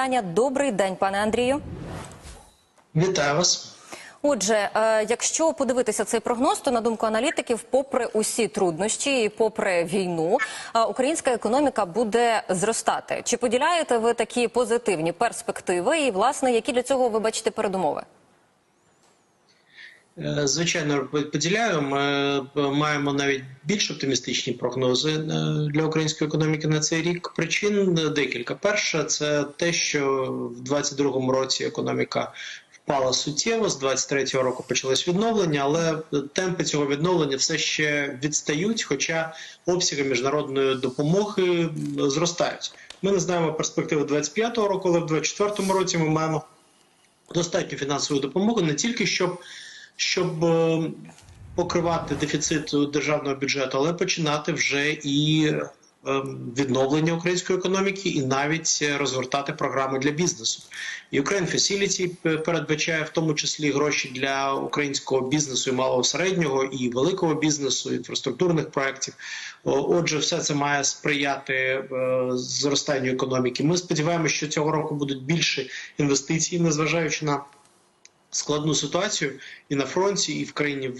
Таня, добрий день, пане Андрію. Вітаю вас. Отже, е, якщо подивитися цей прогноз, то на думку аналітиків, попри усі труднощі і попри війну, е, українська економіка буде зростати. Чи поділяєте ви такі позитивні перспективи? І власне, які для цього ви бачите передумови? Е, Звичайно, поділяю. Ми маємо навіть більш оптимістичні прогнози е, для української економіки на цей рік. Причин декілька. Перша це те, що в 2022 році економіка впала суттєво. З 2023 року почалось відновлення, але темпи цього відновлення все ще відстають, хоча обсяги міжнародної допомоги зростають. Ми не знаємо перспективи 2025 року, але в 2024 році ми маємо достатню фінансову допомогу не тільки щоб щоб е, покривати дефіцит державного бюджету, але починати вже і е, відновлення української економіки, і навіть розгортати програми для бізнесу. Ukraine Facility передбачає в тому числі гроші для українського бізнесу і малого середнього і великого бізнесу, інфраструктурних проєктів. Отже, все це має сприяти е, зростанню економіки. Ми сподіваємося, що цього року будуть більше інвестицій, незважаючи на складну ситуацію і на фронті, і в країні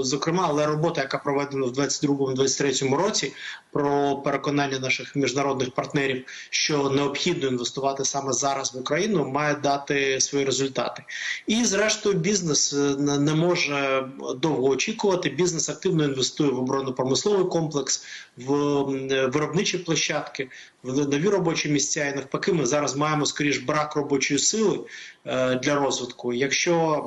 зокрема, але робота, яка проведена в 2022-2023 році, про переконання наших міжнародних партнерів, що необхідно інвестувати саме зараз в Україну, має дати свої результати. І, зрештою, бізнес не може довго очікувати. Бізнес активно інвестує в оборонно-промисловий комплекс, в виробничі площадки, в нові робочі місця. І навпаки, ми зараз маємо скоріш брак робочої сили для розвитку. Якщо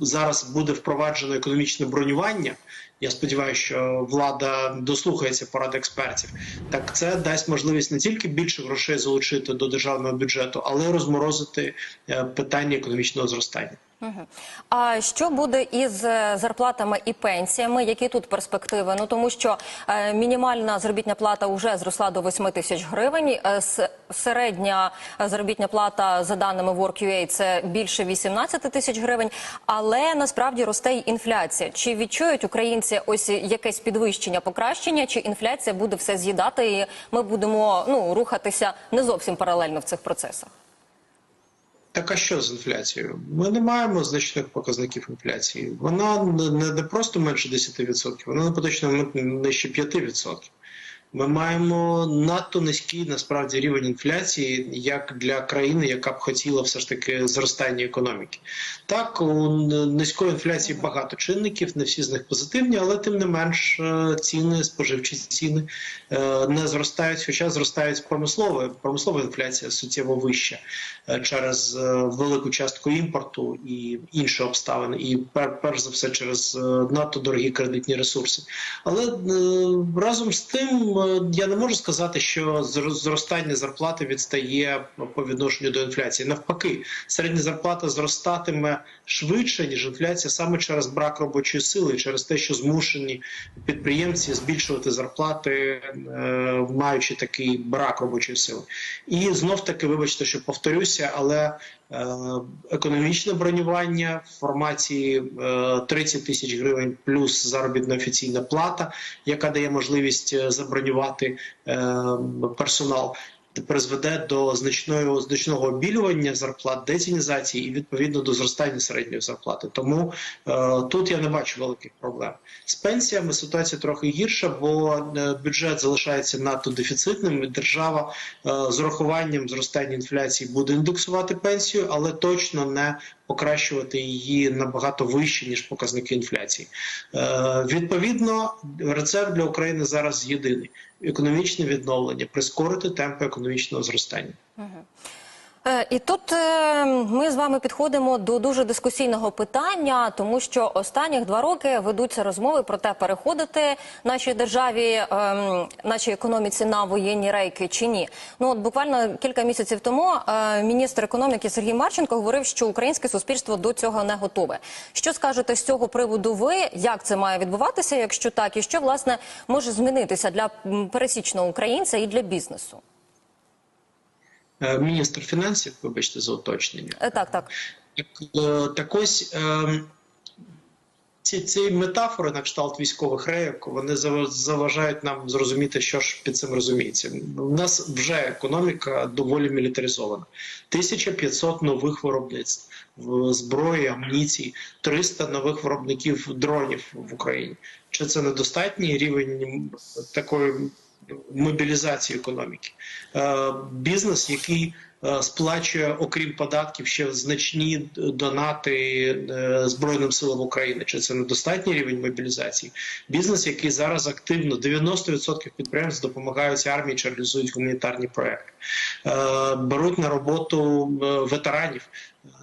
зараз буде впроваджено економічне бронювання. Я сподіваюся, що влада дослухається поради експертів. Так це дасть можливість не тільки більше грошей залучити до державного бюджету, але й розморозити питання економічного зростання. А що буде із зарплатами і пенсіями? Які тут перспективи? Ну тому що е, мінімальна заробітна плата вже зросла до 8 тисяч гривень. Е, середня заробітня плата за даними WorkUA, це більше 18 тисяч гривень. Але насправді росте й інфляція. Чи відчують українці ось якесь підвищення, покращення? Чи інфляція буде все з'їдати? І ми будемо ну рухатися не зовсім паралельно в цих процесах? Так а що з інфляцією? Ми не маємо значних показників інфляції. Вона не просто менше 10%, вона на поточному моменті нижче 5%. Ми маємо надто низький насправді рівень інфляції, як для країни, яка б хотіла все ж таки зростання економіки. Так у низької інфляції багато чинників, не всі з них позитивні, але тим не менш ціни, споживчі ціни не зростають, хоча зростають промислові. Промислова інфляція суттєво вища через велику частку імпорту і інші обставини, і перш за все через надто дорогі кредитні ресурси. Але разом з тим я не можу сказати, що зростання зарплати відстає по відношенню до інфляції. Навпаки, середня зарплата зростатиме швидше ніж інфляція, саме через брак робочої сили, через те, що змушені підприємці збільшувати зарплати, маючи такий брак робочої сили. І знов таки, вибачте, що повторюся, але економічне бронювання в форматі 30 тисяч гривень плюс заробітна офіційна плата, яка дає можливість забронювати персонал. Призведе до значного значного обілювання зарплат, децінізації і відповідно до зростання середньої зарплати. Тому е, тут я не бачу великих проблем з пенсіями. Ситуація трохи гірша, бо бюджет залишається надто дефіцитним. Держава е, з урахуванням зростання інфляції буде індексувати пенсію, але точно не покращувати її набагато вище ніж показники інфляції. Е, відповідно, рецепт для України зараз єдиний: економічне відновлення, прискорити темпи економічного зростання. І тут ми з вами підходимо до дуже дискусійного питання, тому що останніх два роки ведуться розмови про те, переходити нашій державі, нашій економіці на воєнні рейки чи ні. Ну от буквально кілька місяців тому міністр економіки Сергій Марченко говорив, що українське суспільство до цього не готове. Що скажете з цього приводу? Ви як це має відбуватися? Якщо так, і що власне може змінитися для пересічного українця і для бізнесу? Міністр фінансів, вибачте за уточнення. Так, так. Так, так ось ці, ці метафори на кшталт військових рейок вони заважають нам зрозуміти, що ж під цим розуміється. У нас вже економіка доволі мілітаризована. 1500 нових виробництв зброї, амуніції, 300 нових виробників дронів в Україні. Чи це недостатній рівень такої мобілізації економіки? Е, Бізнес, який е, сплачує, окрім податків, ще значні донати е, Збройним силам України. Чи це недостатній рівень мобілізації? Бізнес, який зараз активно 90% підприємств допомагають армії чи реалізують гуманітарні проекти, беруть на роботу ветеранів,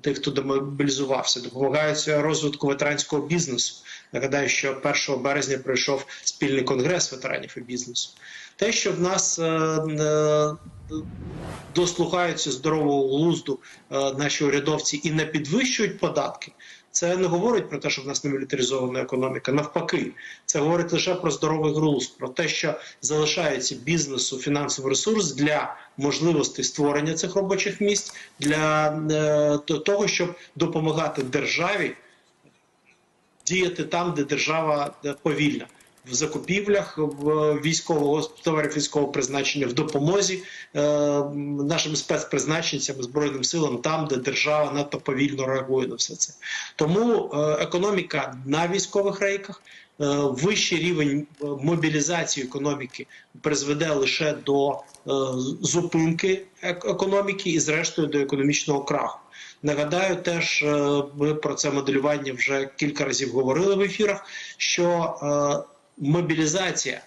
тих, хто демобілізувався, допомагають розвитку ветеранського бізнесу. Нагадаю, що 1 березня пройшов спільний конгрес ветеранів і бізнесу. Те, що в нас е, е, дослухаються здорового глузду е, наші урядовці і не підвищують податки, це не говорить про те, що в нас не мілітаризована економіка. Навпаки, це говорить лише про здоровий глузд, про те, що залишається бізнесу фінансовий ресурс для можливості створення цих робочих місць, для того, щоб допомагати державі діяти там, де держава повільна. В закупівлях в військового товарів військового призначення, в допомозі е, нашим спецпризначенцям, збройним силам, там, де держава надто повільно реагує на все це. Тому е, економіка на військових рейках, е, вищий рівень е, мобілізації економіки призведе лише до е, зупинки економіки і, зрештою, до економічного краху. Нагадаю, теж е, ми про це моделювання вже кілька разів говорили в ефірах. Що е, мобілізація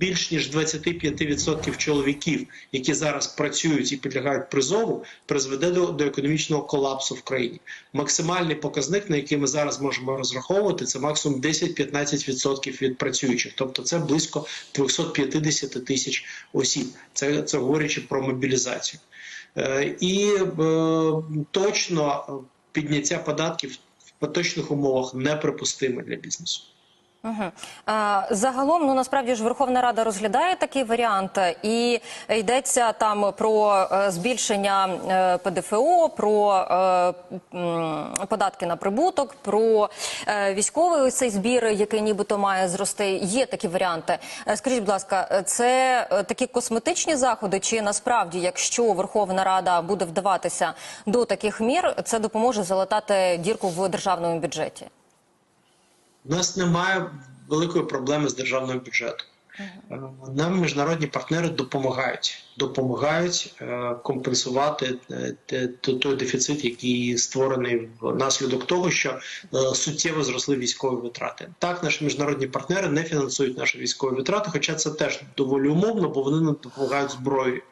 більш ніж 25% чоловіків, які зараз працюють і підлягають призову, призведе до, до економічного колапсу в країні. Максимальний показник, на який ми зараз можемо розраховувати, це максимум 10-15% від працюючих, тобто це близько 250 тисяч осіб. Це, це говорячи про мобілізацію. Е, І е, точно підняття податків в поточних умовах неприпустиме для бізнесу. Угу. А, загалом, ну насправді ж Верховна Рада розглядає такий варіант, і йдеться там про е, збільшення е, ПДФО, про е, податки на прибуток, про е, військовий цей збір, який нібито має зрости. Є такі варіанти. Е, Скажіть, будь ласка, це е, такі косметичні заходи, чи насправді, якщо Верховна Рада буде вдаватися до таких мір, це допоможе залатати дірку в державному бюджеті? У нас немає великої проблеми з державним бюджетом. Нам міжнародні партнери допомагають, допомагають е, компенсувати е, той дефіцит, який створений внаслідок того, що е, суттєво зросли військові витрати. Так, наші міжнародні партнери не фінансують наші військові витрати, хоча це теж доволі умовно, бо вони нам допомагають зброєю.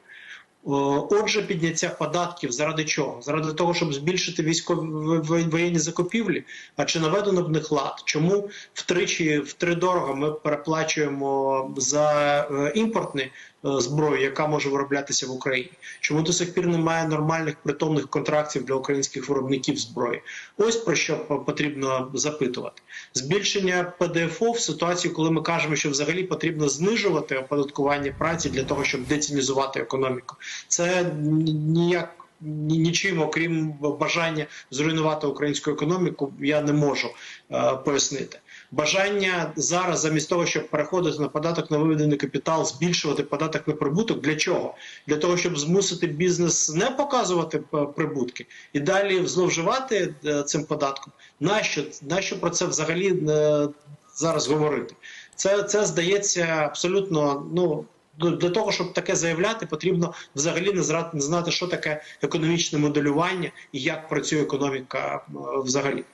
О, Отже, підняття податків заради чого? Заради того, щоб збільшити військові воєнні закупівлі. А чи наведено в них лад? Чому втричі втридорого ми переплачуємо за е, імпортну е, зброю, яка може вироблятися в Україні? Чому до сих пір немає нормальних притомних контрактів для українських виробників зброї? Ось про що потрібно запитувати. Збільшення ПДФО в ситуації, коли ми кажемо, що взагалі потрібно знижувати оподаткування праці для того, щоб децінізувати економіку. Це ніяк. Нічим, окрім бажання зруйнувати українську економіку, я не можу е, пояснити. Бажання зараз, замість того, щоб переходити на податок на виведений капітал, збільшувати податок на прибуток. Для чого? Для того, щоб змусити бізнес не показувати е, прибутки і далі зловживати е, цим податком. Нащо? Нащо про це взагалі е, зараз говорити? Це, це здається абсолютно ну. Ну, Для того, щоб таке заявляти, потрібно взагалі не знати, що таке економічне моделювання і як працює економіка е, взагалі.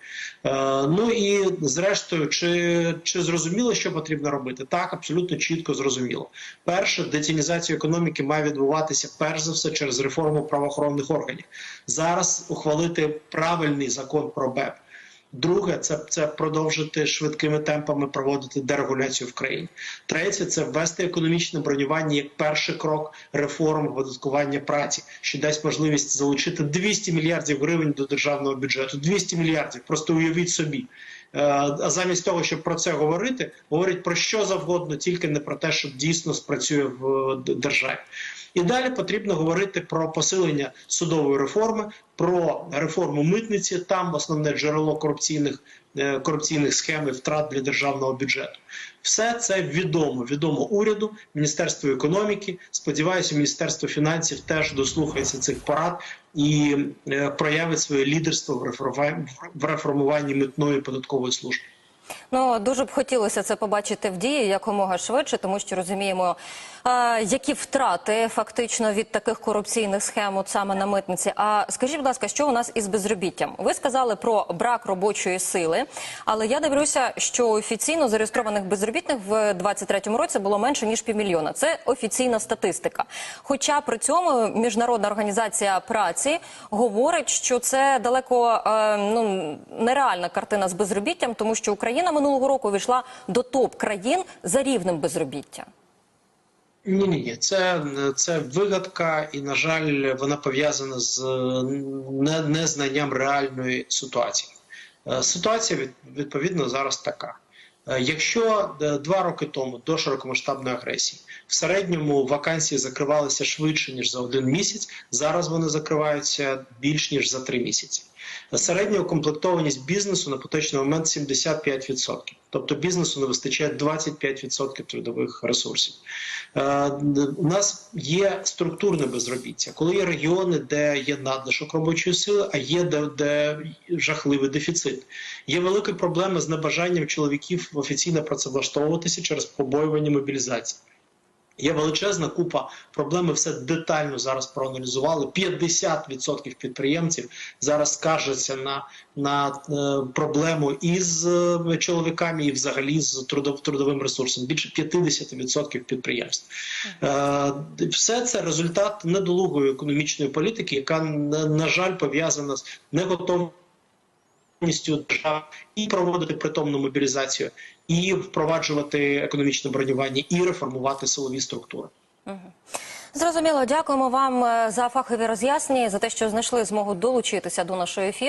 Е, ну і зрештою, чи, чи зрозуміло, що потрібно робити? Так, абсолютно чітко зрозуміло. Перше, децінізація економіки має відбуватися перш за все через реформу правоохоронних органів. Зараз ухвалити правильний закон про БЕП. Друге, це, це продовжити швидкими темпами проводити дерегуляцію в країні. Третє це ввести економічне бронювання як перший крок реформ оподаткування праці, що дасть можливість залучити 200 мільярдів гривень до державного бюджету. 200 мільярдів. Просто уявіть собі. Е, А замість того, щоб про це говорити, говорить про що завгодно, тільки не про те, що дійсно спрацює в е, державі. І далі потрібно говорити про посилення судової реформи, про реформу митниці. Там основне джерело корупційних е, корупційних схем і втрат для державного бюджету. Все це відомо. Відомо уряду, міністерству економіки. Сподіваюся, міністерство фінансів теж дослухається цих порад і е, проявить своє лідерство в реформуванні, в реформуванні митної податкової служби. Ну дуже б хотілося це побачити в дії якомога швидше, тому що розуміємо, які втрати фактично від таких корупційних схем от саме на митниці. А скажіть, будь ласка, що у нас із безробіттям? Ви сказали про брак робочої сили, але я дивлюся, що офіційно зареєстрованих безробітних в 2023 році було менше ніж півмільйона. Це офіційна статистика. Хоча при цьому міжнародна організація праці говорить, що це далеко е, ну нереальна картина з безробіттям, тому що Україна минулого року війшла до топ країн за рівнем безробіття. Ні, ні, ні, це, це вигадка, і на жаль, вона пов'язана з не- незнанням реальної ситуації. Е, Ситуація відповідно зараз така. Е, Якщо е, два роки тому до широкомасштабної агресії в середньому вакансії закривалися швидше ніж за один місяць, зараз вони закриваються більш ніж за три місяці. Середня укомплектованість бізнесу на поточний момент 75%. Тобто бізнесу не вистачає 25% трудових ресурсів. Е, У нас є структурне безробіття, коли є регіони, де є надлишок робочої сили, а є де, де жахливий дефіцит. Є великі проблеми з небажанням чоловіків офіційно працевлаштовуватися через побоювання мобілізації. Є величезна купа проблем. Ми все детально зараз проаналізували. 50% підприємців зараз скаржаться на, на е, проблему із е, чоловіками і взагалі з трудов, трудовим ресурсом. Більше 50% підприємств. Е, все це результат недолугої економічної політики, яка на, на жаль пов'язана з неготовністю держав і проводити притомну мобілізацію, і впроваджувати економічне бронювання, і реформувати силові структури. Зрозуміло, дякуємо вам е, за фахові роз'яснення за те, що знайшли змогу долучитися до нашої ефіру.